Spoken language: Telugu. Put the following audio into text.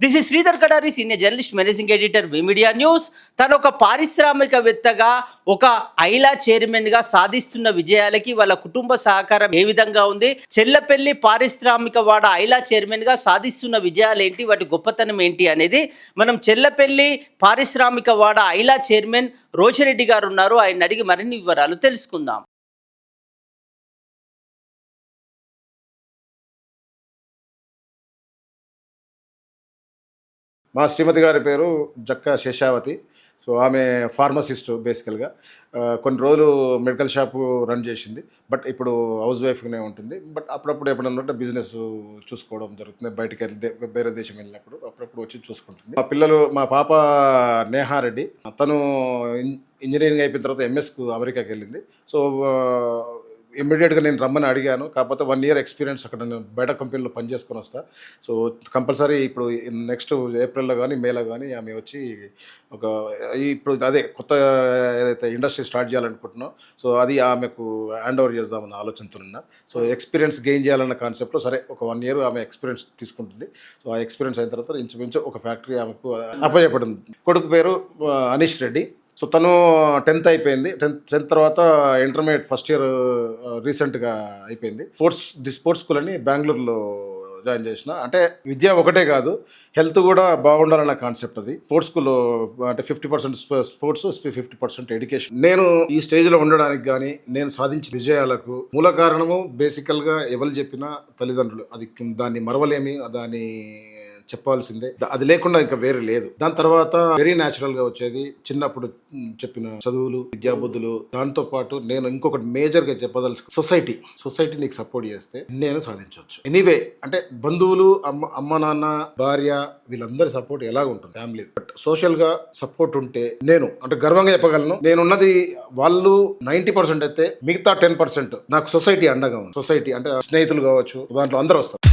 This is Sridhar Kadari senior journalist managing editor media news తను ఒక పారిశ్రామికవేత్తగా ఒక ఐలా చైర్మన్గా సాధిస్తున్న విజయాలకి వాళ్ళ కుటుంబ సహకారం ఏ విధంగా ఉంది? చెల్లపల్లి పారిశ్రామిక వాడ ఐలా చైర్మన్గా సాధిస్తున్న విజయాలు ఏంటి వాటి గొప్పతనం ఏంటి అనేది మనం చెల్లపల్లి పారిశ్రామిక వాడ ఐలా చైర్మన్ రోషిరెడ్డి గారు ఉన్నారు. ఆయన అడిగి మరిన్ని వివరాలు తెలుసుకుందాం. మా శ్రీమతి గారి పేరు జక్క శేషావతి. సో ఆమె ఫార్మసిస్ట్ బేసికల్గా. కొన్ని రోజులు మెడికల్ షాపు రన్ చేసింది. బట్ ఇప్పుడు హౌస్ వైఫ్గానే ఉంటుంది. బట్ అప్పుడప్పుడు ఎప్పుడన్నా ఉంటే బిజినెస్ చూసుకోవడం జరుగుతుంది. బయటకు వెళ్ళి వేరే దేశం వెళ్ళినప్పుడు అప్పుడప్పుడు వచ్చి చూసుకుంటుంది. మా పిల్లలు మా పాప నేహారెడ్డి. తను ఇంజనీరింగ్ అయిపోయిన తర్వాత ఎంఎస్కు అమెరికాకి వెళ్ళింది. సో ఇమ్మీడియట్గా నేను రమ్మని అడిగాను. కాకపోతే వన్ ఇయర్ ఎక్స్పీరియన్స్ అక్కడ నేను బయట కంపెనీలో పనిచేసుకొని వస్తా. సో కంపల్సరీ ఇప్పుడు నెక్స్ట్ ఏప్రిల్లో కానీ మేలో కానీ ఆమె వచ్చి ఒక ఇప్పుడు అదే కొత్త ఏదైతే ఇండస్ట్రీ స్టార్ట్ చేయాలనుకుంటున్నాం సో అది ఆమెకు హ్యాండ్ ఓవర్ చేద్దామన్న ఆలోచనతోనున్నా సో ఎక్స్పీరియన్స్ గెయిన్ చేయాలన్న కాన్సెప్ట్లో సరే ఒక వన్ ఇయర్ ఆమె ఎక్స్పీరియన్స్ తీసుకుంటుంది. సో ఆ ఎక్స్పీరియన్స్ అయిన తర్వాత ఇంచుమించు ఒక ఫ్యాక్టరీ ఆమెకు అప్పచెప్పడం కొడుకు పేరు అనీష్ రెడ్డి. సో తను టెన్త్ అయిపోయింది. టెన్త్ టెన్త్ తర్వాత ఇంటర్మీడియట్ ఫస్ట్ ఇయర్ రీసెంట్గా అయిపోయింది. స్పోర్ట్స్ ది స్పోర్ట్స్ స్కూల్ అని బెంగళూరులో జాయిన్ చేసిన. అంటే విద్య ఒకటే కాదు హెల్త్ కూడా బాగుండాలన్న కాన్సెప్ట్ అది. స్పోర్ట్స్ స్కూల్లో అంటే fifty percent sports fifty percent education. నేను ఈ స్టేజ్లో ఉండడానికి కానీ నేను సాధించిన విజయాలకు మూల కారణము బేసికల్గా ఎవరు చెప్పినా తల్లిదండ్రులు. అది దాన్ని మరవలేమి దాన్ని చెప్పాల్సిందే. అది లేకుండా ఇంకా వేరే లేదు. దాని తర్వాత వెరీ న్యాచురల్గా వచ్చేది చిన్నప్పుడు చెప్పిన చదువులు విద్యాబుద్ధులు దాంతో పాటు నేను ఇంకొకటి మేజర్గా చెప్పదలుచు సొసైటీ. సొసైటీ నీకు సపోర్ట్ చేస్తే నేను సాధించవచ్చు. ఎనీవే అంటే బంధువులు అమ్మ అమ్మ నాన్న భార్య వీళ్ళందరి సపోర్ట్ ఎలాగ ఉంటుంది. ఫ్యామిలీ బట్ సోషల్గా సపోర్ట్ ఉంటే నేను అంటే గర్వంగా చెప్పగలను నేనున్నది వాళ్ళు నైన్టీ పర్సెంట్ అయితే మిగతా టెన్ పర్సెంట్ నాకు సొసైటీ అండగా ఉంది. సొసైటీ అంటే స్నేహితులు కావచ్చు దాంట్లో అందరూ వస్తారు.